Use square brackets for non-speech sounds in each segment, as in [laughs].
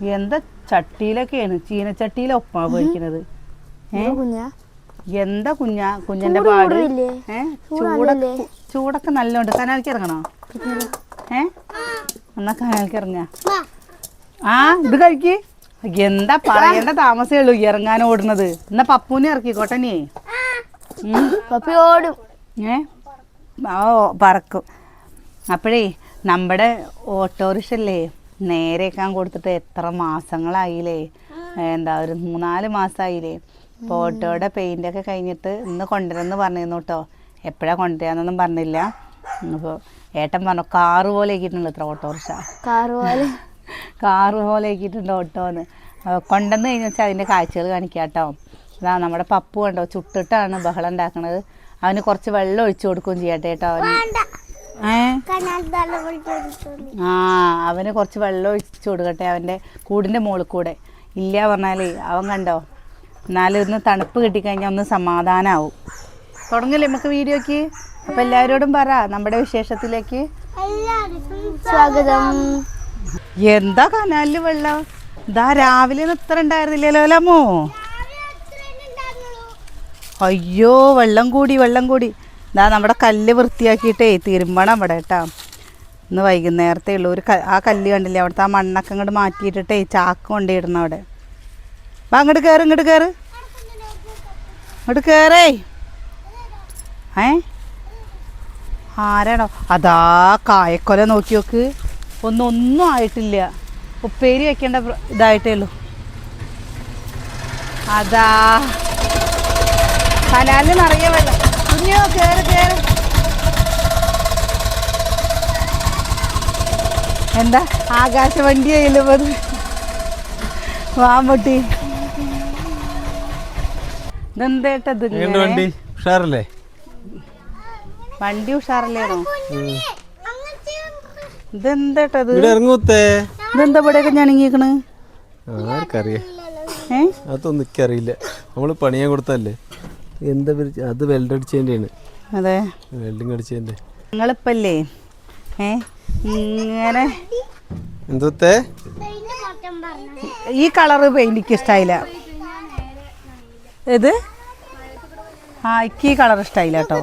എന്താ ചട്ടിയിലൊക്കെയാണ് ചീനച്ചട്ടിയിലെ ഉപ്പാവ് കഴിക്കുന്നത് എന്താ കുഞ്ഞ? കുഞ്ഞിന്റെ പാട്? ചൂടൊക്കെ ചൂടൊക്കെ നല്ലോണ്ട് കനാലിക്ക് ഇറങ്ങണോ? ഏ? എന്നാ കനാലിക്ക് ഇറങ്ങ? ആ ഇത് കഴിക്ക്. എന്താ പറയേണ്ട താമസേ ഉള്ളൂ ഇറങ്ങാൻ ഓടുന്നത്. എന്നാ പപ്പൂനെ ഇറക്കിക്കോട്ടെ നീ. പപ്പി ഓടും. ഏ? ഓ- പറക്കും. അപ്പോഴേ നമ്മുടെ ഓട്ടോറിക്ഷ അല്ലേ നേരെക്കാൻ കൊടുത്തിട്ട് എത്ര മാസങ്ങളായില്ലേ? എന്താ ഒരു മൂന്നാൽ മാസമായില്ലേ ഓട്ടോയുടെ ഒക്കെ കഴിഞ്ഞിട്ട് ഇന്ന് കൊണ്ടുവരുമെന്ന് പറഞ്ഞിരുന്നു കേട്ടോ. എപ്പോഴാണ് കൊണ്ടുവരാന്നൊന്നും പറഞ്ഞില്ല. അപ്പോൾ ഏട്ടൻ പറഞ്ഞു കാറ് പോലെ ആക്കിയിട്ടുണ്ട് ഇത്ര ഓട്ടോറിക്ഷ. കാറ് പോലെ. കാറ് പോലെ ആക്കിയിട്ടുണ്ട് ഓട്ടോന്ന്. അപ്പൊ കൊണ്ടുവന്ന് കഴിഞ്ഞാൽ വെച്ചാൽ അതിന്റെ കാഴ്ചകൾ കാണിക്കാം കേട്ടോ. അതാ നമ്മുടെ പപ്പു കണ്ടോ ചുട്ടിട്ടാണ് ബഹളം ഉണ്ടാക്കുന്നത് അവന് കുറച്ച് വെള്ളം ഒഴിച്ചു കൊടുക്കുകയും ചെയ്യട്ടെ കേട്ടോ. അവന് ആ അവന് കുറച്ച് വെള്ളം ഒഴിച്ചു കൊടുക്കട്ടെ അവന്റെ കൂടിന്റെ മുകളിൽ കൂടെ. ഇല്ല പറഞ്ഞാലേ അവൻ കണ്ടോ? എന്നാലും ഒന്ന് തണുപ്പ് കിട്ടിക്കഴിഞ്ഞാൽ ഒന്ന് സമാധാനമാവും തുടങ്ങല്ലേ നമുക്ക് വീഡിയോക്ക്? അപ്പം എല്ലാവരോടും പറ നമ്മുടെ വിശേഷത്തിലേക്ക്. സ്വാഗതം. എന്താ കനാലിൽ വെള്ളം? ഇതാ രാവിലെ ഇത്ര ഉണ്ടായിരുന്നില്ലല്ലോ അല്ലമ്മോ അയ്യോ വെള്ളം കൂടി വെള്ളം കൂടി. ഇതാ നമ്മുടെ കല്ല് വൃത്തിയാക്കിയിട്ടേ തിരുമ്പണം അവിടെ കേട്ടോ. ഇന്ന് വൈകുന്നേരത്തെ ഉള്ളൂ. ഒരു ആ കല്ല് കണ്ടില്ലേ? അവിടുത്തെ ആ മണ്ണൊക്കെ ഇങ്ങോട്ട് മാറ്റിയിട്ടിട്ടേ ചാക്ക് കൊണ്ടിടണം അവിടെ. വാ അങ്ങോട്ട് കയറ് ഇങ്ങോട്ട് കയറ് ഇങ്ങോട്ട് കയറേ ഏ? ആരാണോ? അതാ കായക്കൊല നോക്കി നോക്ക്. ഒന്നും ഒന്നും ആയിട്ടില്ല. ഉപ്പേരി വെക്കേണ്ട ഇതായിട്ടേ ഉള്ളൂ. അതാ. കനാലിൽ നിറയെ വെള്ളം. കുഞ്ഞോ കേറ് കേറ്. എന്താ? ആകാശവണ്ടി ആയില്ലത് വാമ്പട്ടി ഇതെന്തേട്ടത് വണ്ടി? ഉഷാറല്ലേ? വണ്ടി ഉഷാറല്ലേണോ ഇതെന്തേട്ടത്? ഇവിടെ ഇറങ്ങൂത്തേ ഇതെന്താ ഇവിടെയൊക്കെ ഞണങ്ങിക്കണ് ആർക്കറിയാം. ഏ? അതൊന്നും എനിക്കറിയില്ല. നമ്മൾ പണിയാൻ കൊടുത്തല്ലേ എന്താ? അത് വെൽഡ് അടിച്ചതിന്റെയാണ് അതെ. വെൽഡിങ് അടിച്ചതിന്റെ നിങ്ങളിപ്പല്ലേ? ഏ? ഇങ്ങനെ. എന്തോത്തേ? ഈ കളറ് എനിക്ക് ഇഷ്ടമായില്ല ഇത് ആ എനിക്ക് ഈ കളർ ഇഷ്ടമായില്ല കേട്ടോ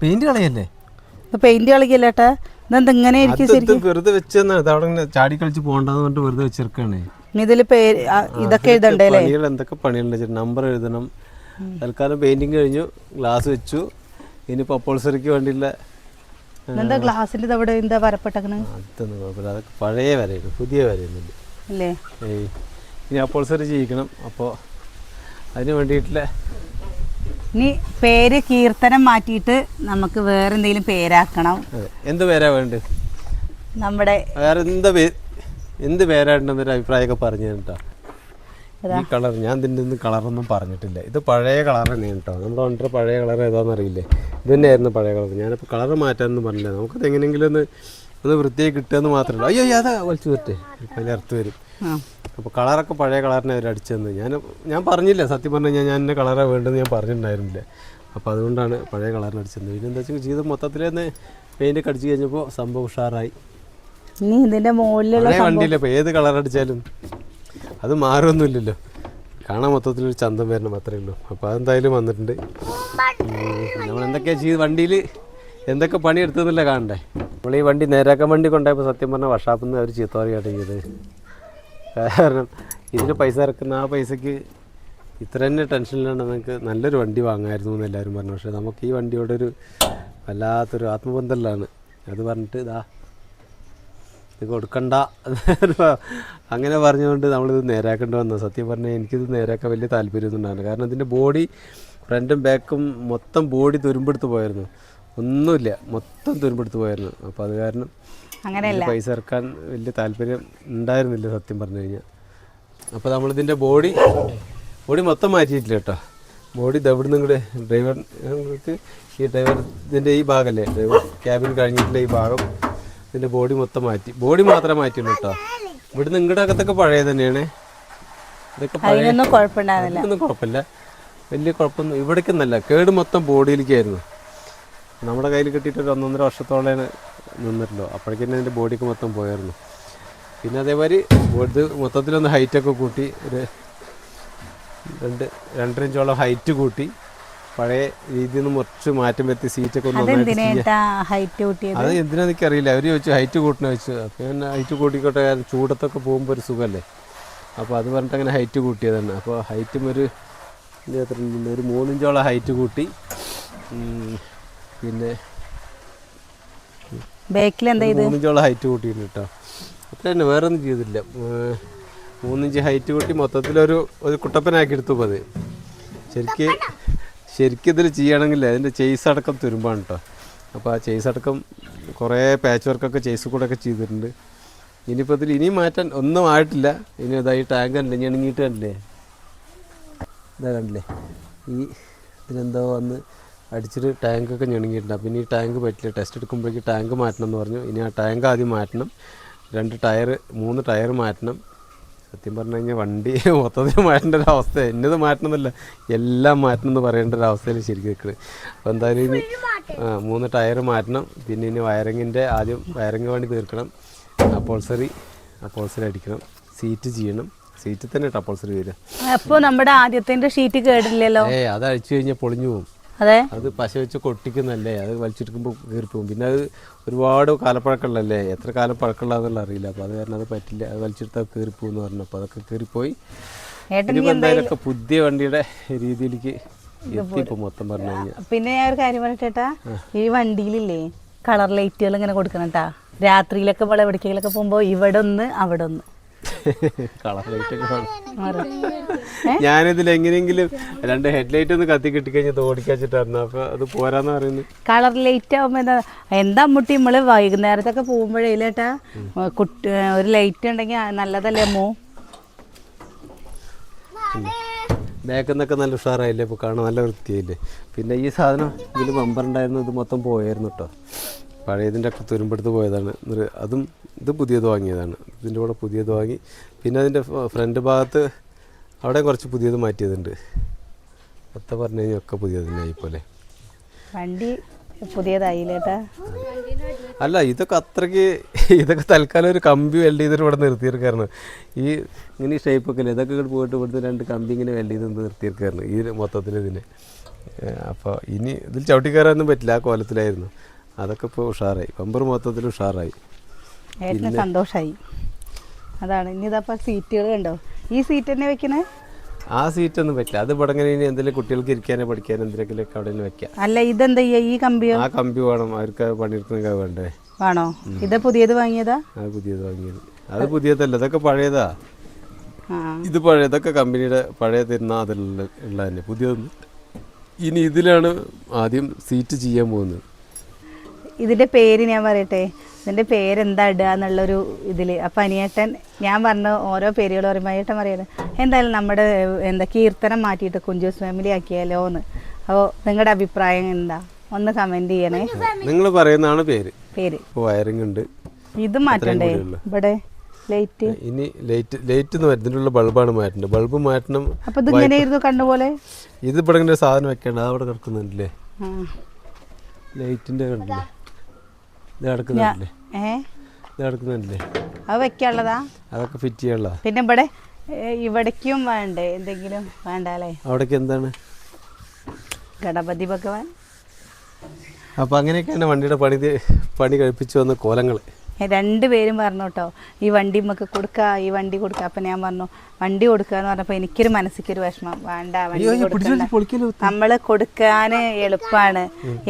പെയിന്റ് കളയല്ലേ? പെയിന്റ് കളിക്കല്ല ഏട്ടാ? ഇതെന്താ ഇങ്ങനെ ഇരിക്കും വെറുതെ വെച്ചെന്നാ അവിടെ ചാടി കളിച്ച് പോകണ്ടെന്ന് പറഞ്ഞിട്ട് വെറുതെ വെച്ചിരിക്കണേ. ഇതിൽ പേര് ഇതൊക്കെ എഴുതണ്ടേ പണികൾ എന്തൊക്കെ പണികളുണ്ട് നമ്പർ എഴുതണം. തൽക്കാലം പെയിന്റിങ് കഴിഞ്ഞു. ഗ്ലാസ് വെച്ചു. ഇനി പപ്പോൾസറിക്ക് വേണ്ടിയുള്ള എന്താ ഗ്ലാസ്സിൽ ഇതവിടെ എന്താ വരപ്പെട്ടേക്കണ? അതൊന്നും കുഴപ്പമില്ല. അതൊക്കെ പഴയ വരയാണ് പുതിയ വരയൊന്നുമില്ല അല്ലേ ഏയ്. ഇനി അപ്പോൾസറി ചെയ്യിക്കണം. അപ്പോൾ അതിന് വേണ്ടിയിട്ടുള്ള ഇനി പേര് കീർത്തനം മാറ്റിയിട്ട് നമുക്ക് വേറെ എന്തെങ്കിലും പേരാക്കണം എന്ത് പേരാ വേണ്ടത്? നമ്മുടെ വേറെ എന്താ പേ എന്ത് പേരാണ്ടെന്നൊരു അഭിപ്രായമൊക്കെ പറഞ്ഞു കേട്ടോ. ഈ കളർ ഞാൻ ഇതിന്റെ ഒന്നും കളറൊന്നും പറഞ്ഞിട്ടില്ല. ഇത് പഴയ കളർ തന്നെയാണ് കേട്ടോ. നമ്മുടെ വണ്ടിയുടെ പഴയ കളർ ഏതാണെന്ന് അറിയില്ലേ? ഇത് തന്നെയായിരുന്നു പഴയ കളർ ഞാനിപ്പോൾ കളർ മാറ്റാമെന്ന് പറഞ്ഞില്ല. നമുക്കത് എങ്ങനെയെങ്കിലും ഒന്ന് ഒന്ന് വൃത്തിയായി കിട്ടുമെന്ന് മാത്രമല്ല അയ്യോ അതാ വലിച്ചു ഇപ്പം അതിന്റെ അർത്ഥം വരും. അപ്പോൾ കളറൊക്കെ പഴയ കളറിനെ അവർ അടിച്ചെന്ന് ഞാൻ ഞാൻ പറഞ്ഞില്ല. സത്യം പറഞ്ഞു കഴിഞ്ഞാൽ ഞാൻ എന്നെ കളറാണ് വേണ്ടതെന്ന് ഞാൻ പറഞ്ഞിട്ടുണ്ടായിരുന്നില്ല. അപ്പോൾ അതുകൊണ്ടാണ് പഴയ കളറിന് അടിച്ചത് പിന്നെ എന്താ വെച്ചാൽ ജീവിതം മൊത്തത്തിൽ തന്നെ പെയിന്റൊക്കെ അടിച്ച് കഴിഞ്ഞപ്പോൾ സംഭവം ഉഷാറായി. ഇനി ഇതിന്റെ മുകളിലുള്ള വണ്ടിയില്ല ഏത് കളർ അടിച്ചാലും അത് മാറുമൊന്നുമില്ലല്ലോ കാണാൻ മൊത്തത്തിൽ ഒരു ചന്തം വരണം അത്രേ ഉള്ളൂ. അപ്പോൾ അതെന്തായാലും വന്നിട്ടുണ്ട്. നമ്മൾ എന്തൊക്കെയാ ചെയ്ത് വണ്ടിയിൽ എന്തൊക്കെ പണി എടുത്തതല്ലേ കാണണ്ടേ? നമ്മൾ ഈ വണ്ടി നേരാക്കാൻ വണ്ടി കൊണ്ടുപോയപ്പോൾ സത്യം പറഞ്ഞാൽ വർഷാപ്പിൽ നിന്ന് അവർ ചീത്ത പറയുകയാണ് ചെയ്തത്. കാരണം ഇതിന് പൈസ ഇറക്കുന്ന ആ പൈസക്ക് ഇത്ര തന്നെ ടെൻഷനിലാണ് നിങ്ങൾക്ക് നല്ലൊരു വണ്ടി വാങ്ങായിരുന്നു എന്ന് എല്ലാവരും പറഞ്ഞു. പക്ഷേ നമുക്ക് ഈ വണ്ടിയോടൊരു വല്ലാത്തൊരു ആത്മബന്ധമില്ലാണ് അത് പറഞ്ഞിട്ട് ഇതാ ഇത് കൊടുക്കണ്ട. അങ്ങനെ പറഞ്ഞുകൊണ്ട് നമ്മളിത് നേരാക്കേണ്ടി വന്നു. സത്യം പറഞ്ഞാൽ എനിക്കിത് നേരാക്കാൻ വലിയ താല്പര്യമൊന്നും ഉണ്ടായിരുന്നു കാരണം ഇതിന്റെ ബോഡി ഫ്രണ്ടും ബാക്കും മൊത്തം ബോഡി തുരുമ്പെടുത്ത് പോയായിരുന്നു. ഒന്നുമില്ല മൊത്തം തുരുമ്പെടുത്ത് പോയായിരുന്നു. അപ്പോൾ അത് കാരണം അങ്ങനെയല്ല. പൈസ ഇറക്കാൻ വലിയ താല്പര്യം ഉണ്ടായിരുന്നില്ല സത്യം പറഞ്ഞു കഴിഞ്ഞാൽ അപ്പോൾ നമ്മളിതിന്റെ ബോഡി ബോഡി മൊത്തം മാറ്റിയിട്ടില്ല കേട്ടോ. ബോഡി ഇതെവിടുന്ന് ഇങ്ങോട്ട് ഡ്രൈവർ ഈ ഡ്രൈവർ ഇതിന്റെ ഈ ഭാഗമല്ലേ ഡ്രൈവർ ക്യാബിൻ കഴിഞ്ഞിട്ടുള്ള ഈ ഭാഗം. ഇതിന്റെ ബോഡി മൊത്തം മാറ്റി. ബോഡി മാത്രമേ മാറ്റിയുള്ളൂ കേട്ടോ ഇവിടുന്ന് ഇങ്ങോട്ട് അകത്തൊക്കെ പഴയ തന്നെയാണ്. ഇതൊക്കെ അതിനൊന്നും കുഴപ്പമില്ല. വലിയ കുഴപ്പമൊന്നും ഇവിടേക്കൊന്നല്ല കേട് മൊത്തം ബോഡിയിലേക്കായിരുന്നു നമ്മുടെ കയ്യിൽ കിട്ടിയിട്ട് ഒരു ഒന്നൊന്നര വർഷത്തോളം നിന്നിട്ടുള്ളൂ. അപ്പോഴേക്കും അതിന്റെ ബോഡിക്ക് മൊത്തം പോയായിരുന്നു. പിന്നെ അതേമാതിരി ഇത് മൊത്തത്തിലൊന്ന് ഹൈറ്റൊക്കെ കൂട്ടി ഒരു രണ്ട് രണ്ടര ഇഞ്ചോളം ഹൈറ്റ് കൂട്ടി പഴയ രീതിയിൽ നിന്ന് കുറച്ച് മാറ്റം വരുത്തി സീറ്റൊക്കെ ഒന്ന് അത് എന്തിനാ അത് എനിക്കറിയില്ല. അവർ ചോദിച്ചു ഹൈറ്റ് കൂട്ടണ? വെച്ചു അപ്പം ഞാൻ ഹൈറ്റ് കൂട്ടിക്കോട്ടെ ചൂടത്തൊക്കെ പോകുമ്പോൾ ഒരു സുഖമല്ലേ അപ്പോൾ അത് പറഞ്ഞിട്ട് അങ്ങനെ ഹൈറ്റ് കൂട്ടിയതാണ് അപ്പോൾ ഹൈറ്റും ഒരു? ഒരു മൂന്നിഞ്ചോളം ഹൈറ്റ് കൂട്ടി. പിന്നെ ബാക്കിൽ എന്താ ഇത് മൂന്നിഞ്ചോളം ഹൈറ്റ് കൂട്ടിയിട്ടുണ്ട് കേട്ടോ അത്ര തന്നെ വേറെ ഒന്നും ചെയ്തില്ല മൂന്നിഞ്ച് ഹൈറ്റ് കൂട്ടി മൊത്തത്തിലൊരു ഒരു കുട്ടപ്പനാക്കി എടുത്തു അത്. ശരിക്ക് ശരിക്കും ഇതിൽ ചെയ്യണമെങ്കിൽ അതിന്റെ ചെയ്സ് അടക്കം തുരുമ്പാണ് കേട്ടോ അപ്പോൾ ആ ചെയ്സ് അടക്കം കുറേ പാച്ച് വർക്കൊക്കെ ചെയ്സ് കൂടെ ഒക്കെ ചെയ്തിട്ടുണ്ട്. ഇനിയിപ്പോൾ ഇതിൽ ഇനിയും മാറ്റാൻ ഒന്നും ആയിട്ടില്ല. ഇനി ഇതായി ടാങ്ക് കണ്ടില്ലേ? ഞെണങ്ങിയിട്ട് കണ്ടില്ലേ? ഇതാ കണ്ടില്ലേ? ഈ ഇതിനെന്തോ വന്ന് അടിച്ചിട്ട് ടാങ്കൊക്കെ ഞെണങ്ങിയിട്ടുണ്ട് അപ്പം ഇനി ടാങ്ക് പറ്റില്ല. ടെസ്റ്റ് എടുക്കുമ്പോഴേക്കും ടാങ്ക് മാറ്റണം എന്ന് പറഞ്ഞു. ഇനി ആ ടാങ്ക് ആദ്യം മാറ്റണം. രണ്ട് ടയർ മൂന്ന് ടയർ മാറ്റണം. സത്യം പറഞ്ഞു കഴിഞ്ഞാൽ വണ്ടി [laughs] മൊത്തത്തിൽ മാറ്റേണ്ട ഒരു അവസ്ഥ. എന്നത് മാറ്റണമെന്നല്ല എല്ലാം മാറ്റണം എന്ന് പറയേണ്ട ഒരു അവസ്ഥയിൽ ശരിക്കും നിൽക്കുന്നത് അപ്പോൾ എന്തായാലും ഇനി മൂന്ന് ടയർ മാറ്റണം. പിന്നെ ഇനി വയറിങ്ങിന്റെ ആദ്യം വയറിങ് വേണ്ടി തീർക്കണം. അപ്പോൾസറി അപ്പോൾസറി അടിക്കണം. സീറ്റ് ചെയ്യണം. സീറ്റിൽ തന്നെ അപ്പോൾസറി വരിക. അപ്പോൾ നമ്മുടെ ആദ്യത്തെ ഷീറ്റ് കേടില്ലല്ലോ. ഏ അത് അഴിച്ചു കഴിഞ്ഞാൽ പൊളിഞ്ഞു പോകും അതെ? അത് പശ വെച്ച് കൊട്ടിക്കുന്നല്ലേ? അത് വലിച്ചെടുക്കുമ്പോൾ കീർപ്പും പിന്നെ അത് ഒരുപാട് കാലപ്പഴക്കമുള്ളല്ലേ എത്ര കാലം പഴക്കമുള്ളതെന്നുള്ള അറിയില്ല. അപ്പോൾ അത് കാരണം അത് പറ്റില്ല. അത് വലിച്ചെടുത്താൽ കീറിപ്പോവും എന്ന് പറഞ്ഞു അപ്പോൾ അതൊക്കെ കീറിപ്പോയി ഇനിയിപ്പോൾ എന്തായാലും പുതിയ വണ്ടിയുടെ രീതിയിലേക്ക് മൊത്തം പറഞ്ഞു കഴിഞ്ഞാൽ പിന്നെ ഞാൻ ഒരു കാര്യം പറയട്ടേട്ടാ ഈ വണ്ടിയിലില്ലേ കളർ ലൈറ്റുകൾ ഇങ്ങനെ കൊടുക്കണം കേട്ടാ രാത്രിയിലൊക്കെ ഇവിടെ എവിടേക്കെങ്കിലൊക്കെ പോകുമ്പോ ഇവിടെ ഒന്ന് അവിടെ ഒന്ന് കളർ മാറും. ഞാനിതിൽ എങ്ങനെയെങ്കിലും രണ്ട് ഹെഡ് ലൈറ്റ് ഒന്ന് കത്തി കിട്ടി കിട്ടിക്കഴിഞ്ഞാൽ ഓടിക്കാച്ചിട്ടായിരുന്നു അപ്പൊ അത് പോരാന്ന് പറയുന്നത്. കളർ ലൈറ്റ് ആവുമ്പോ എന്താ എന്താ മുട്ടി നമ്മൾ വൈകുന്നേരത്തൊക്കെ പോകുമ്പോഴേ ഇല്ലേട്ടാ? കുട്ടി ഒരു ലൈറ്റ് ഉണ്ടെങ്കിൽ നല്ലതല്ലേ മോ? ബാക്കിൽ നിന്നൊക്കെ നല്ല ഉഷാറായില്ലേ? ഇപ്പോൾ കാണാൻ നല്ല വൃത്തിയായില്ലേ? പിന്നെ ഈ സാധനം ഇതിൽ ബമ്പർ ഉണ്ടായിരുന്നു ഇത് മൊത്തം പോയായിരുന്നു കേട്ടോ പഴയതിന്റെ ഒക്കെ തുരുമ്പെടുത്ത് പോയതാണ്. എന്നിട്ട് അതും ഇത് പുതിയത് വാങ്ങിയതാണ്. ഇതിന്റെ കൂടെ പുതിയത് വാങ്ങി. പിന്നെ അതിന്റെ ഫ്രണ്ട് ഭാഗത്ത് അവിടെ കുറച്ച് പുതിയത് മാറ്റിയതുണ്ട്. അത്ത പറഞ്ഞു കഴിഞ്ഞാൽ ഒക്കെ പുതിയത് തന്നെ പോലെ വണ്ടി പുതിയതായില്ലേട്ടാ അല്ല ഇതൊക്കെ അത്രയ്ക്ക് [laughs] ഇതൊക്കെ തൽക്കാലം ഒരു കമ്പി വെൽഡ് ചെയ്തിട്ട് ഇവിടെ നിർത്തിയിരിക്കായിരുന്നു ഈ ഇങ്ങനെ ഈ ഷേപ്പൊക്കെ അല്ലേ ഇതൊക്കെ ഇങ്ങോട്ട് പോയിട്ട് ഇവിടുത്തെ രണ്ട് കമ്പി ഇങ്ങനെ വെൽഡ് ചെയ്ത് നിർത്തിയിരിക്കായിരുന്നു ഈ മൊത്തത്തിൽ ഇതിന്. അപ്പോൾ ഇനി ഇതിൽ ചവിട്ടി കയറാനൊന്നും പറ്റില്ല. ആ കോലത്തിലായിരുന്നു. അതൊക്കെ ഇപ്പോൾ ഉഷാറായി. ബമ്പർ മൊത്തത്തിൽ ഉഷാറായി. ഏട്ടന് സന്തോഷായി. അതാണ്. ഇനി ഇതപ്പോൾ സീറ്റുകൾ കണ്ടോ? ഈ സീറ്റ് തന്നെ വെക്കണേ? ആ സീറ്റൊന്നും പറ്റില്ല അത് ഇവിടെ ഇങ്ങനെ ഇനി എന്തെങ്കിലും കുട്ടികൾക്ക് ഇരിക്കാനോ പഠിക്കാനോ എന്തെങ്കിലുമൊക്കെ അവിടെ വെക്കാം. അല്ല ഇതെന്താ ഈ കമ്പിയോ ആ കമ്പി വേണം. അവർക്ക് പണിയെടുക്കുന്ന വേണ്ടേ? ആണോ ഇത് പുതിയത് വാങ്ങിയതാ? അത് പുതിയത് വാങ്ങിയത്. അത് പുതിയതല്ല. ഇതൊക്കെ പഴയതാ. ഇത് പഴയതൊക്കെ കമ്പനിയുടെ പഴയ തരുന്ന അതിലുള്ള തന്നെ. പുതിയതൊന്നും ഇനി ഇതിലാണ് ആദ്യം സീറ്റ് ചെയ്യാൻ പോകുന്നത്. ഇതിന്റെ പേര് ഞാൻ പറയട്ടെ? ഇതിന്റെ പേരെന്താ ഇടുക എന്നുള്ളൊരു ഇതിൽ അപ്പം അനിയേട്ടൻ ഞാൻ പറഞ്ഞ ഓരോ പേരുകൾ പറയുമ്പോൾ അനിയേട്ടൻ പറയുന്നത് എന്തായാലും നമ്മുടെ എന്താ കീർത്തനം മാറ്റിയിട്ട് കുഞ്ചൂസ് ഫാമിലി ആക്കിയാലോ എന്ന് അപ്പോൾ നിങ്ങളുടെ അഭിപ്രായം എന്താ? ഒന്ന് കമന്റ് ചെയ്യണേ. നിങ്ങൾ പറയുന്നതാണ് പേര്. പേര്. വയറിംഗ് ഉണ്ട്. ഇത് മാറ്റണ്ടേ? ഇവിടെ ലൈറ്റ്. ഇനി ലൈറ്റ് ലൈറ്റ് എന്ന് ബൾബാണ് മാറ്റേണ്ടത് ബൾബ് മാറ്റണം അപ്പോൾ ഇത് ഇങ്ങനെ ഇരുന്ന് കണ്ടുപോലെ ഇത് ഇവിടെ ഇങ്ങനെ ഒരു സാധനം വെക്കേണ്ടത് അവിടെ കിടക്കുന്നുണ്ടല്ലേ? ലൈറ്റിന്റെ ലൈറ്റിന്റെ കണ്ടില്ലേ ഇത് കിടക്കുന്നുണ്ടല്ലേ? അത് വെക്കാനുള്ളതാ? അതൊക്കെ ഫിറ്റ് ചെയ്യാനുള്ള പിന്നെ ഇവിടെ ഇവിടേക്കും വേണ്ടേ? എന്തെങ്കിലും വേണ്ടല്ലേ? അവിടേക്ക് എന്താണ്? ഗണപതി ഭഗവാൻ. അപ്പോൾ അങ്ങനെയൊക്കെയാണ് വണ്ടിയുടെ പണി പണി കഴിപ്പിച്ചു വന്ന കോലങ്ങൾ രണ്ടുപേരും പറഞ്ഞു കേട്ടോ ഈ വണ്ടി നമുക്ക് കൊടുക്കുക ഈ വണ്ടി കൊടുക്കുക അപ്പൊ ഞാൻ പറഞ്ഞു വണ്ടി കൊടുക്കുക എന്ന് പറഞ്ഞപ്പോൾ എനിക്കൊരു മനസ്സിക്കൊരു വിഷമം. വേണ്ട വണ്ടി കൊടുക്കണ്ട. കൊടുക്കാന് നമ്മൾ കൊടുക്കാൻ എളുപ്പമാണ്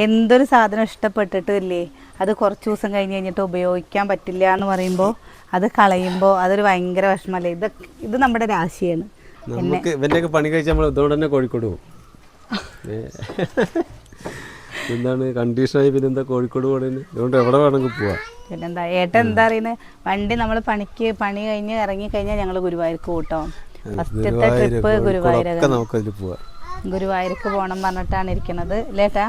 എന്തൊരു സാധനം ഇഷ്ടപ്പെട്ടിട്ടില്ലേ? അത് കുറച്ച് ദിവസം കഴിഞ്ഞ് കഴിഞ്ഞിട്ട് ഉപയോഗിക്കാൻ പറ്റില്ല എന്ന് പറയുമ്പോ അത് കളയുമ്പോൾ അതൊരു ഭയങ്കര വിഷമല്ലേ? ഇത് ഇത് നമ്മുടെ രാശിയാണ്. നമുക്ക് ഇവന്റെയൊക്കെ പണി കഴിച്ചാൽ നമ്മൾ ഇതോടെ തന്നെ കോഴിക്കോട് പോകും. [laughs] എന്താണ് കണ്ടീഷനായി പിന്നെ എന്താ കോഴിക്കോട് പോകണേന് അതുകൊണ്ട് എവിടെ വേണമെങ്കിൽ പോവാം. പിന്നെന്താ ഏട്ടൻ എന്താ പറയുന്നത് വണ്ടി നമ്മൾ പണിക്ക് പണി കഴിഞ്ഞ് ഇറങ്ങി കഴിഞ്ഞാൽ ഞങ്ങൾ ഗുരുവായൂർക്ക് കൂട്ടോ ഫസ്റ്റത്തെ ട്രിപ്പ് പോവാം. ഗുരുവായൂർക്ക് പോകണം പറഞ്ഞിട്ടാണ് ഇരിക്കണത് ലേട്ടാ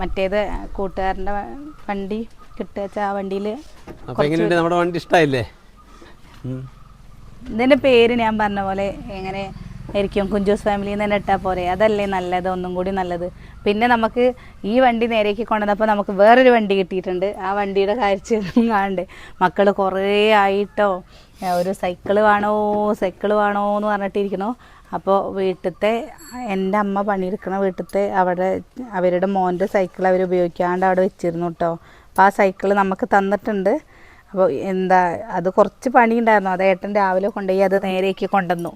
മറ്റേത് കൂട്ടുകാരന്റെ വണ്ടി കിട്ടുക ആ വണ്ടിയിൽ നമ്മുടെ വണ്ടി ഇഷ്ടമായില്ലേ. ഇതിന്റെ പേര് ഞാൻ പറഞ്ഞ പോലെ എങ്ങനെ ആയിരിക്കും. കുഞ്ചൂസ് ഫാമിലിയിൽ നിന്ന് തന്നെ ഇട്ടാൽ പോരെ. അതല്ലേ നല്ലത്? ഒന്നും കൂടി നല്ലത്. പിന്നെ നമുക്ക് ഈ വണ്ടി നേരേക്ക് കൊണ്ടുവന്നപ്പോൾ നമുക്ക് വേറൊരു വണ്ടി കിട്ടിയിട്ടുണ്ട്. ആ വണ്ടിയുടെ കാഴ്ച [laughs] കാണണ്ട്? മക്കൾ കുറേ ആയിട്ടോ? ഒരു സൈക്കിൾ വേണോ? സൈക്കിൾ വേണോ എന്ന് പറഞ്ഞിട്ടിരിക്കണോ അപ്പോൾ വീട്ടിലത്തെ എന്റെ അമ്മ പണിയെടുക്കണ വീട്ടിലത്തെ അവിടെ അവരുടെ മോന്റെ സൈക്കിൾ അവർ ഉപയോഗിക്കാണ്ട് അവിടെ വെച്ചിരുന്നു കേട്ടോ. അപ്പോൾ ആ സൈക്കിൾ നമുക്ക് തന്നിട്ടുണ്ട്. അപ്പോൾ എന്താ അത് കുറച്ച് പണിയുണ്ടായിരുന്നു. അത് ഏട്ടൻ രാവിലെ കൊണ്ടുപോയി അത് നേരേക്ക് കൊണ്ടുവന്നു.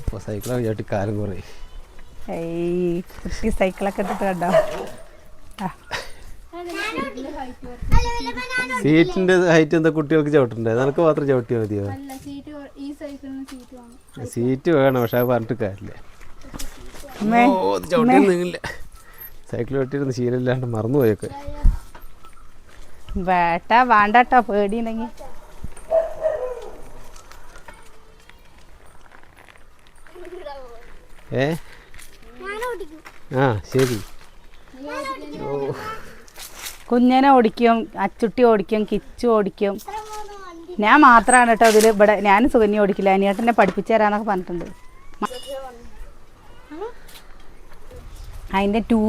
ഇപ്പോൾ സൈക്കിളാണ് ചേട്ടി കാലം കുറേ. കുട്ടി സൈക്കിളൊക്കെ ഇട്ടിട്ട് കണ്ടോ? ആ. സീറ്റിന്റെ ഹൈറ്റ് എന്താ കുട്ടികൾക്ക് ചവിട്ടണ്ടേ? നിനക്ക് മാത്രം ചവിട്ടിയാൽ മതിയോ? സീറ്റ് ഈ സൈക്കിളിന് സീറ്റ് വേണം. സീറ്റ് വേണം പക്ഷെ അത് പറഞ്ഞിട്ട് കാര്യമില്ല. അമ്മേ, ഓ ഇത് ചവിട്ടി നീങ്ങില്ല സൈക്കിൾ ചവിട്ടിയിരുന്ന് ശീലമില്ലാണ്ട് മറന്നുപോയൊക്കെ. വേട്ട വേണ്ടാട്ടോ പേടിയുണ്ടെങ്കിൽ ഏ? ആ ശരി. കുഞ്ഞനെ ഓടിക്കും അച്ചുട്ടി ഓടിക്കും കിച്ചു ഓടിക്കും. ഞാൻ മാത്രമാണ് കേട്ടോ അതിൽ ഇവിടെ ഞാൻ സുകന്യ ഓടിക്കില്ല അനിയേട്ടനെ പഠിപ്പിച്ചു തരാന്നൊക്കെ പറഞ്ഞിട്ടുണ്ട്. അതിന്റെ ട്യൂ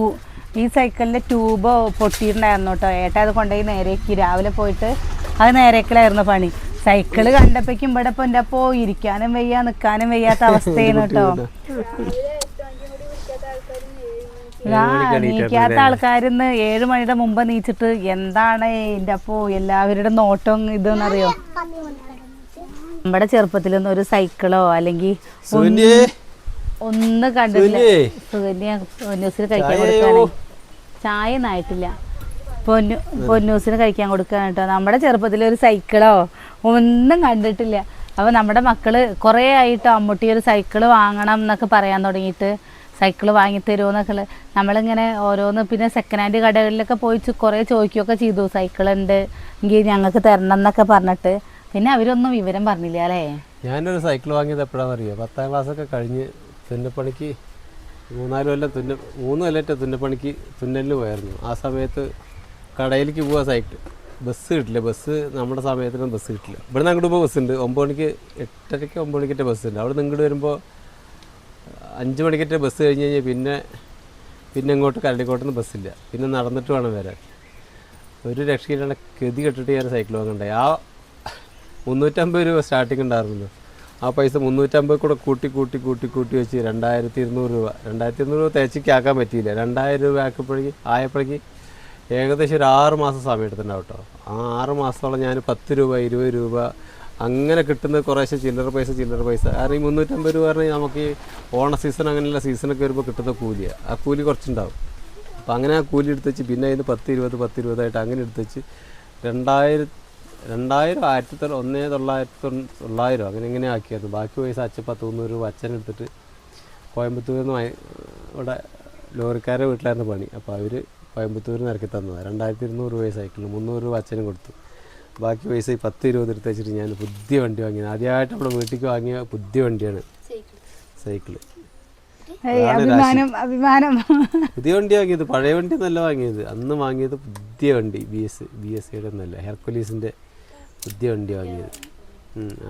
ഈ സൈക്കിളിന്റെ ട്യൂബ് പൊട്ടിയിട്ടുണ്ടായിരുന്നു കേട്ടോ. ഏട്ടാ അത് കൊണ്ടുപോയി നേരേക്ക് രാവിലെ പോയിട്ട് അത് നേരേക്കിലായിരുന്നു പണി. സൈക്കിൾ കണ്ടപ്പോഴേക്കും ഇവിടെ ഇപ്പൊ എന്റെ അപ്പോ ഇരിക്കാനും വയ്യ നിക്കാനും വയ്യാത്ത അവസ്ഥയാണ് കേട്ടോ. ആ നീക്കാത്ത ആൾക്കാരിന്ന് ഏഴ് മണിയുടെ മുമ്പ് നീച്ചിട്ട് എന്താണ് എന്റെ അപ്പോ എല്ലാവരുടെ നോട്ടം ഇതെന്ന് അറിയോ നമ്മുടെ ചെറുപ്പത്തിലൊന്നും ഒരു സൈക്കിളോ അല്ലെങ്കിൽ ഒന്ന് കണ്ടില്ല സുകന്യ പൊന്നൂസിന് കഴിക്കാൻ? കൊടുക്കാണ് ചായ ഒന്നും ആയിട്ടില്ല. പൊന്നു പൊന്നൂസിന് കഴിക്കാൻ കൊടുക്കാൻ കേട്ടോ നമ്മുടെ ചെറുപ്പത്തിൽ ഒരു സൈക്കിളോ ഒന്നും കണ്ടിട്ടില്ല. അപ്പോൾ നമ്മുടെ മക്കൾ കുറേ ആയിട്ട് അമ്മൂട്ടി ഒരു സൈക്കിൾ വാങ്ങണം എന്നൊക്കെ പറയാൻ തുടങ്ങിയിട്ട് സൈക്കിൾ വാങ്ങിത്തരുമോ എന്നൊക്കെ ഉള്ള- നമ്മളിങ്ങനെ ഓരോന്ന് പിന്നെ സെക്കൻഡ് ഹാൻഡ് കടകളിലൊക്കെ പോയി കുറേ ചോദിക്കുകയൊക്കെ ചെയ്തു. സൈക്കിൾ ഉണ്ട് എങ്കിൽ ഞങ്ങൾക്ക് തരണം എന്നൊക്കെ പറഞ്ഞിട്ട്. പിന്നെ അവരൊന്നും വിവരം പറഞ്ഞില്ല അല്ലേ? ഞാനൊരു സൈക്കിൾ വാങ്ങിയത് എപ്പോഴാണെന്ന് അറിയുമോ പത്താം ക്ലാസ്സൊക്കെ കഴിഞ്ഞ് തുന്നപ്പണിക്ക് മൂന്നാൽ കൊല്ലം തുന്ന മൂന്ന് കൊല്ലത്തെ തുന്നപ്പണിക്ക് തുന്നലിന് പോയായിരുന്നു. ആ സമയത്ത് കടയിലേക്ക് പോവാ സൈക്കിൾ ബസ് കിട്ടില്ല. ബസ് നമ്മുടെ സമയത്തിനും ബസ് കിട്ടില്ല. ഇവിടെ നിന്ന് അങ്ങോട്ട് പോകുമ്പോൾ ബസ്സുണ്ട് ഒമ്പത് മണിക്ക് എട്ടരയ്ക്ക് ഒമ്പത് ബസ് ഉണ്ട്. അവിടെ നിന്ന് ഇങ്ങോട്ട് വരുമ്പോൾ അഞ്ച് മണിക്കറ്റ ബസ് കഴിഞ്ഞ് കഴിഞ്ഞാൽ പിന്നെ പിന്നെ ഇങ്ങോട്ട് കരടിക്കോട്ടൊന്നും ബസ്സില്ല പിന്നെ നടന്നിട്ട് വേണം വരാൻ. ഒരു രക്ഷയിലാണ് ഗതി കെട്ടിട്ട് ഞാൻ സൈക്കിൾ വാങ്ങണ്ടായി ആ മുന്നൂറ്റമ്പത് രൂപ സ്റ്റാർട്ടിങ് ഉണ്ടായിരുന്നല്ലോ. ആ പൈസ മുന്നൂറ്റമ്പത് കൂടെ കൂട്ടി കൂട്ടി കൂട്ടി കൂട്ടി വെച്ച് രണ്ടായിരത്തി ഇരുന്നൂറ് രൂപ. രണ്ടായിരത്തി ഇരുന്നൂറ് രൂപ തേച്ചിക്കാക്കാൻ പറ്റിയില്ല. രണ്ടായിരം രൂപ ആക്കപ്പോഴേക്ക് ആയപ്പോഴേക്ക് ഏകദേശം ഒരു ആറ് മാസം സമയം എടുത്തിട്ടുണ്ടാവും കേട്ടോ ആ ആറ് മാസത്തോളം ഞാൻ പത്ത് രൂപ ഇരുപത് രൂപ അങ്ങനെ കിട്ടുന്ന കുറേശ്ശെ ചില്ലറ പൈസ ചില്ലറ പൈസ. കാരണം ഈ മുന്നൂറ്റമ്പത് രൂപ പറഞ്ഞാൽ നമുക്ക് ഈ ഓണ സീസൺ അങ്ങനെയുള്ള സീസണൊക്കെ വരുമ്പോൾ കിട്ടുന്ന കൂലിയാണ് ആ കൂലി കുറച്ചുണ്ടാവും. അപ്പോൾ അങ്ങനെ ആ കൂലി എടുത്ത് വെച്ച് പിന്നെ അതിന് പത്ത് ഇരുപത് പത്ത് ഇരുപതായിട്ട് അങ്ങനെ എടുത്ത് വെച്ച് രണ്ടായിരം രണ്ടായിരം ആയിരത്തി തൊള്ള ഒന്നേ തൊള്ളായിരത്തി തൊള്ളായിരം അങ്ങനെ ഇങ്ങനെ ആക്കിയായിരുന്നു. ബാക്കി പൈസ അച്ഛൻ പത്ത് രൂപ അച്ഛൻ എടുത്തിട്ട് കോയമ്പത്തൂരിൽ നിന്ന് ഇവിടെ ലോറിക്കാരുടെ വീട്ടിലായിരുന്നു പണി. അപ്പോൾ അവർ കോയമ്പത്തൂരിൽ നിന്ന് ഇറക്കി തന്നതാണ് രണ്ടായിരത്തി ഇരുന്നൂറ് രൂപ സൈക്കിളിന് മുന്നൂറ് രൂപ അച്ഛനും കൊടുത്തു. ബാക്കി പൈസ ഈ പത്ത് ഇരുപത് എടുത്ത് വെച്ചിട്ട് ഞാൻ പുതിയ വണ്ടി വാങ്ങിയത് ആദ്യമായിട്ട് നമ്മുടെ വീട്ടിലേക്ക് വാങ്ങിയ പുതിയ വണ്ടിയാണ് സൈക്കിൾ ഏയ് അഭിമാനം അഭിമാനം. പുതിയ വണ്ടി വാങ്ങിയത് പഴയ വണ്ടി നല്ല വാങ്ങിയത്. അന്ന് വാങ്ങിയത് പുതിയ വണ്ടി ബി എസ് ബി എസ് സിയുടെ ഒന്നല്ല. ഹെർക്കുലീസിന്റെ പുതിയ വണ്ടി വാങ്ങിയത്.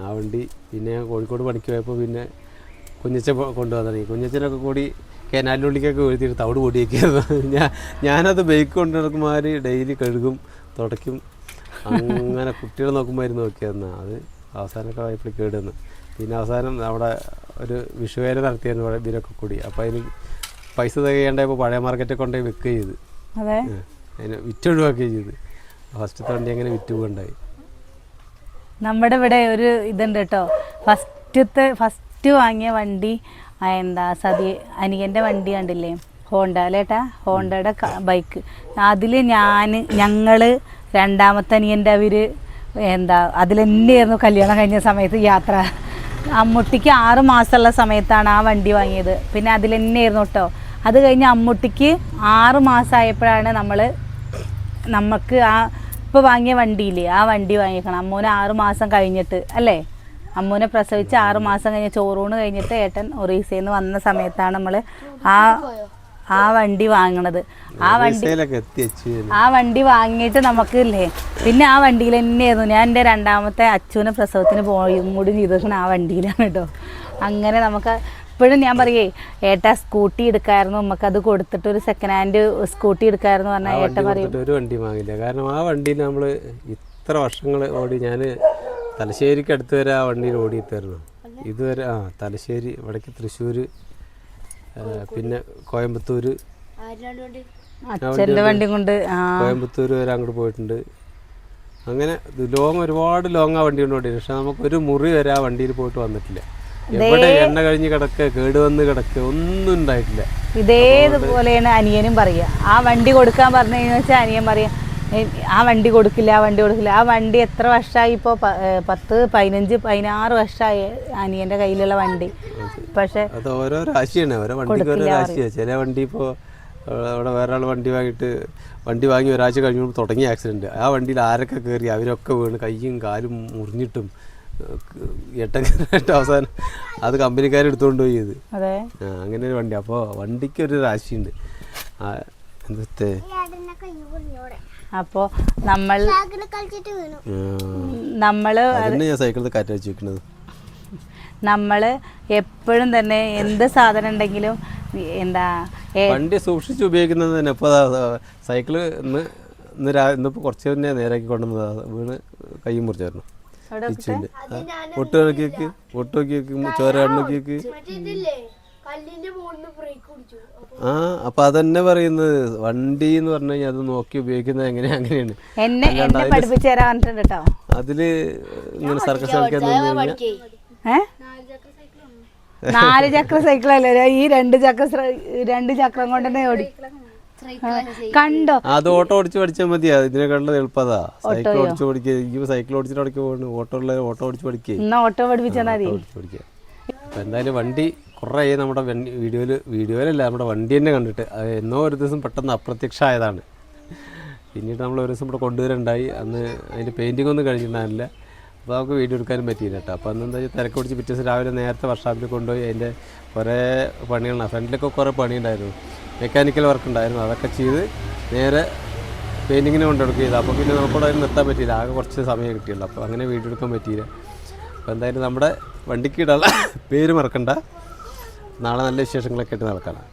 ആ വണ്ടി പിന്നെ കോഴിക്കോട് പണിക്ക് പോയപ്പോൾ പിന്നെ കുഞ്ഞച്ച കൊണ്ടുവന്നിറങ്ങി. കുഞ്ഞച്ചനൊക്കെ കൂടി കനാലിനുള്ളിലേക്കൊക്കെ എഴുതിയിട്ട് തവിട് പൊടിയൊക്കെയായിരുന്നു. [laughs] ഞാൻ ഞാനത് ബൈക്ക് കൊണ്ട് നടക്കുമ്പോൾ ഡെയിലി കഴുകും തുടയ്ക്കും. അങ്ങനെ കുട്ടികളെ നോക്കുമ്പോഴായിരുന്നു നോക്കിയതെന്ന് അത് അവസാനമൊക്കെ ആയപ്പോൾ കേടുന്നു പിന്നെ അവസാനം അവിടെ ഒരു വിഷുവേല നടത്തിയായിരുന്നു ഇവിടെ ഇതിനൊക്കെ കൂടി. അപ്പോൾ അതിന് പൈസ തികയാണ്ടായപ്പോൾ പഴയ മാർക്കറ്റിൽ കൊണ്ടുപോയി വെക്കുകയും ചെയ്ത്. അതെ? അതിനെ വിറ്റൊഴിവാക്കുകയും ചെയ്ത്. ഫസ്റ്റ് വണ്ടി അങ്ങനെ വിറ്റ് പോകണ്ടായി നമ്മുടെ ഇവിടെ ഒരു ഇതുണ്ട് കേട്ടോ. ഫസ്റ്റത്തെ ഫസ്റ്റ് വാങ്ങിയ വണ്ടി എന്താ സതി അനിയന്റെ വണ്ടി കണ്ടില്ലേ? ഹോണ്ട അല്ലേട്ടാ ഹോണ്ടയുടെ ബൈക്ക്. അതിൽ ഞാൻ ഞങ്ങൾ രണ്ടാമത്തെ അനിയന്റെ അവർ എന്താ അതിൽ തന്നെയായിരുന്നു കല്യാണം കഴിഞ്ഞ സമയത്ത് യാത്ര. അമ്മുട്ടിക്ക് ആറ് മാസമുള്ള സമയത്താണ് ആ വണ്ടി വാങ്ങിയത്. പിന്നെ അതിൽ തന്നെയായിരുന്നു കേട്ടോ അത് കഴിഞ്ഞ് അമ്മുട്ടിക്ക് ആറ് മാസമായപ്പോഴാണ് നമ്മൾ നമുക്ക് ആ ഇപ്പോൾ വാങ്ങിയ വണ്ടിയില്ലേ ആ വണ്ടി വാങ്ങിക്കണം അമ്മൂന് ആറ് മാസം കഴിഞ്ഞിട്ട് അല്ലേ? അമ്മൂനെ പ്രസവിച്ച് ആറ് മാസം കഴിഞ്ഞ് ചോറൂണ് കഴിഞ്ഞിട്ട് ഏട്ടൻ ഒറീസയിൽ നിന്ന് വന്ന സമയത്താണ് നമ്മൾ ആ ആ വണ്ടി വാങ്ങണത്. ആ വണ്ടി ആ വണ്ടി വാങ്ങിയിട്ട് നമുക്ക് ഇല്ലേ പിന്നെ ആ വണ്ടിയിൽ തന്നെയായിരുന്നു. ഞാൻ എന്റെ രണ്ടാമത്തെ അച്ഛനെ പ്രസവത്തിന് പോയും കൂടി ചെയ്തിരിക്കണ ആ വണ്ടിയിലാണ് കേട്ടോ. അങ്ങനെ നമുക്ക് ഇപ്പോഴും ഞാൻ പറയേ ഏട്ട സ്കൂട്ടി എടുക്കായിരുന്നു. നമുക്ക് അത് കൊടുത്തിട്ട് ഒരു സെക്കൻഡ് ഹാൻഡ് സ്കൂട്ടി എടുക്കായിരുന്നു പറഞ്ഞാൽ ഏട്ട പറയും. ഒരു വണ്ടി വാങ്ങില്ല കാരണം ആ വണ്ടിയിൽ നമ്മൾ ഇത്ര വർഷങ്ങൾ ഓടി ഞാൻ തലശ്ശേരിക്ക് അടുത്ത് വരെ ആ വണ്ടിയിൽ ഓടിയിട്ടായിരുന്നു ഇതുവരെ ആ തലശ്ശേരി ഇവിടേക്ക് തൃശ്ശൂർ പിന്നെ കോയമ്പത്തൂർ അച്ഛന്റെ വണ്ടി കൊണ്ട് കോയമ്പത്തൂർ വരെ അങ്ങോട്ട് പോയിട്ടുണ്ട്. അങ്ങനെ ലോങ് ഒരുപാട് ലോങ് ആ വണ്ടി കൊണ്ട് ഓടി പക്ഷെ നമുക്ക് ഒരു മുറി വരെ ആ വണ്ടിയിൽ പോയിട്ട് വന്നിട്ടില്ല. എവിടെ എണ്ണ കഴിഞ്ഞ് കിടക്കുക കേട് വന്ന് കിടക്കുക ഒന്നും ഉണ്ടായിട്ടില്ല. ഇതേതുപോലെയാണ് അനിയനും പറയുക. ആ വണ്ടി കൊടുക്കാൻ പറഞ്ഞു കഴിഞ്ഞാൽ അനിയൻ പറയാം "ഏ, ആ വണ്ടി കൊടുക്കില്ല ആ വണ്ടി കൊടുക്കില്ല. ആ വണ്ടി എത്ര വർഷമായി ഇപ്പോൾ പത്ത് പതിനഞ്ച് പതിനാറ് വർഷമായി അനിയന്റെ കയ്യിലുള്ള വണ്ടി. പക്ഷേ അത് ഓരോ രാശിയാണ്. ഓരോ വണ്ടിക്ക് ഓരോ രാശിയാണ് ചില വണ്ടി ഇപ്പോൾ അവിടെ വേറെ ആൾ വണ്ടി വാങ്ങിയിട്ട് വണ്ടി വാങ്ങി ഒരാഴ്ച കഴിഞ്ഞു തുടങ്ങിയ ആക്സിഡന്റ് ആ വണ്ടിയിൽ ആരൊക്കെ കയറി അവരൊക്കെ വീണ് കയ്യും കാലും മുറിഞ്ഞിട്ടും എട്ടൊക്കെ അവസാനം അത് കമ്പനിക്കാരെടുത്തുകൊണ്ട് പോയി ഇത്. അങ്ങനെ ഒരു വണ്ടി. അപ്പോൾ വണ്ടിക്ക് ഒരു രാശിയുണ്ട്. എന്തത്തെ അപ്പോൾ നമ്മൾ നമ്മൾ നമ്മൾ എപ്പോഴും തന്നെ എന്ത് സാധനം ഉണ്ടെങ്കിലും എന്താ വണ്ടി സൂക്ഷിച്ച് ഉപയോഗിക്കുന്നത് തന്നെ. ഇപ്പോൾ സൈക്കിൾ ഇന്ന് ഇന്ന് രാ ഇന്നിപ്പോൾ കുറച്ച് തന്നെ നേരാക്കി കൊണ്ടുവന്നത്. വീണ് കൈ മുറിച്ചായിരുന്നു ഒട്ടുനോക്കിയൊക്കെ ഒട്ടുനോക്കിയൊക്കെ ചോര കണ്ണു ആ അപ്പൊ അതന്നെ പറയുന്നത്. വണ്ടി എന്ന് പറഞ്ഞു കഴിഞ്ഞാൽ അത് നോക്കി ഉപയോഗിക്കുന്നത് എങ്ങനെയാ അങ്ങനെയാണ്. എന്നെ എന്നെ പഠിപ്പിച്ചു തരാൻ പറഞ്ഞിട്ടുണ്ട് കേട്ടോ. അതിൽ ഇങ്ങനെ സർക്കസ് കളിക്കാൻ നാല് ചക്ര സൈക്കിൾ അല്ലേ? ഈ രണ്ട് ചക്ര രണ്ട് ചക്രം കൊണ്ട് തന്നെ ഓടി. കണ്ടോ? അത് ഓട്ടോ ഓടിച്ച് പഠിച്ചാൽ മതിയാ ഇതിനെക്കാളും എളുപ്പതാ. സൈക്കിൾ ഓടിച്ച് പഠിക്കുക. ഈ സൈക്കിൾ ഓടിച്ചിട്ട് അടക്കി പോകുന്നു ഓട്ടോ ഉള്ള ഓട്ടോ ഓടിച്ച് പഠിക്കുക എന്നാ ഓട്ടോ പഠിപ്പിച്ചാൽ മതി. എന്തായാലും വണ്ടി കുറേ നമ്മുടെ വീഡിയോയിൽ വീഡിയോയിലല്ല നമ്മുടെ വണ്ടി തന്നെ കണ്ടിട്ട്. അത് എന്നോ ഒരു ദിവസം പെട്ടെന്ന് അപ്രത്യക്ഷമായതാണ്. പിന്നീട് നമ്മൾ ഒരു ദിവസം ഇവിടെ കൊണ്ടുവരണ്ടായി. അന്ന് അതിന്റെ പെയിന്റിംഗ് ഒന്നും കഴിഞ്ഞിട്ടുണ്ടായിരുന്നില്ല അപ്പോൾ നമുക്ക് വീഡിയോ എടുക്കാനും പറ്റിയില്ല കേട്ടോ. അപ്പോൾ അന്ന് എന്താ തിരക്ക് പിടിച്ച് പിറ്റേ ദിവസം രാവിലെ നേരത്തെ വർഷാപ്പിൽ കൊണ്ടുപോയി അതിന്റെ കുറേ പണികളാണ്. ഫ്രണ്ടിലൊക്കെ കുറേ പണിയുണ്ടായിരുന്നു. മെക്കാനിക്കൽ വർക്ക് ഉണ്ടായിരുന്നു. അതൊക്കെ ചെയ്ത് നേരെ പെയിന്റിങ്ങിന് കൊണ്ടെടുക്കുക ചെയ്തു അപ്പോൾ പിന്നെ നമുക്കിവിടെ നിർത്താൻ പറ്റിയില്ല. ആകെ കുറച്ച് സമയം കിട്ടിയുള്ളൂ. അപ്പോൾ അങ്ങനെ വീഡിയോ എടുക്കാൻ പറ്റിയില്ല. അപ്പോൾ എന്തായാലും നമ്മുടെ വണ്ടിക്ക് ഇടാനുള്ള പേര് മറക്കണ്ട. നാളെ നല്ല വിശേഷങ്ങളൊക്കെ ആയിട്ട് നടക്കണം